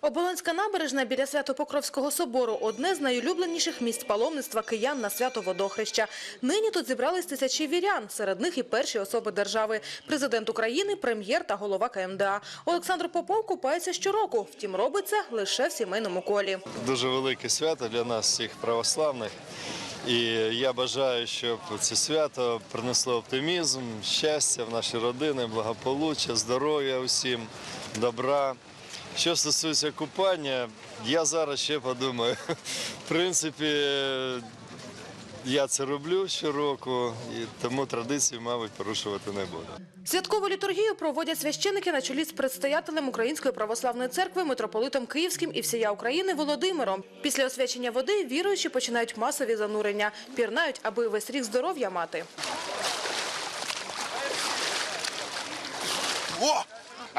Оболонська набережна біля Свято-Покровського собору – одне з найулюбленіших місць паломництва киян на свято Водохреща. Нині тут зібрались тисячі вірян, серед них і перші особи держави. Президент України, прем'єр та голова КМДА. Олександр Попов купається щороку, втім робить це лише в сімейному колі. Дуже велике свято для нас, всіх православних. І я бажаю, щоб це свято принесло оптимізм, щастя в наші родини, благополуччя, здоров'я усім, добра. Що стосується купання, я зараз ще подумаю. В принципі, я це роблю щороку, і тому традиції, мабуть, порушувати не буду. Святкову літургію проводять священики на чолі з предстоятелем Української православної церкви, митрополитом Київським і всія України Володимиром. Після освячення води віруючі починають масові занурення. Пірнають, аби весь рік здоров'я мати.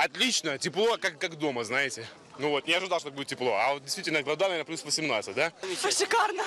Отлично, тепло, как, как дома, знаете. Ну вот, не ожидал, что будет тепло. А вот действительно, вода, наверное, плюс 18, да? Шикарно.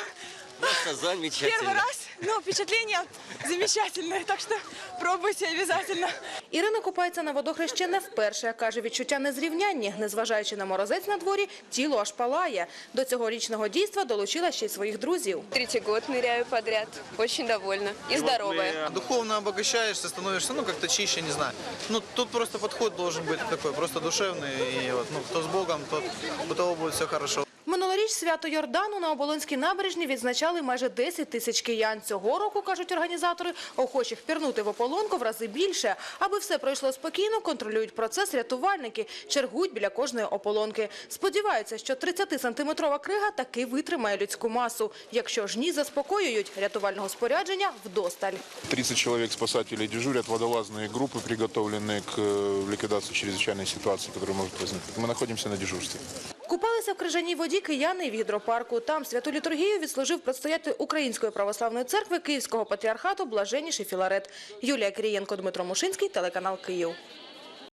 Просто замечательно. Первый раз, но впечатление замечательное, так что пробуйте обязательно. Ірина купається на водохрещі не вперше. Каже, відчуття незрівнянні. Незважаючи на морозець на дворі, тіло аж палає. До цьогорічного дійства долучила ще й своїх друзів. Третий год ныряю подряд. Очень довольна. И здоровая. Духовно обогащаешься, становишься, ну, как-то чище, не знаю. Ну, тут просто подход должен быть такой, просто душевный. И вот, ну, кто с Богом, тот, у того будет все хорошо. Минулоріч свято Йордану на Оболонській набережні відзначали майже 10 тисяч киян. Цього року, кажуть організатори, охочих пірнути в ополонку в рази більше. Аби все пройшло спокійно, контролюють процес рятувальники, чергують біля кожної ополонки. Сподіваються, що 30-сантиметрова крига таки витримає людську масу. Якщо ж ні, заспокоюють рятувального спорядження вдосталь. 30 человек спасателей дежурят, водолазные группы, приготовленные к э, ликвидации чрезвычайной ситуации, которая может возникнуть. Мы находимся на дежурстве. Купалися в крижаній воді кияни в гідропарку. Там святу літургію відслужив предстоятель Української православної церкви Київського патріархату Блаженніший Філарет. Юлія Кирієнко, Дмитро Мушинський, телеканал Київ.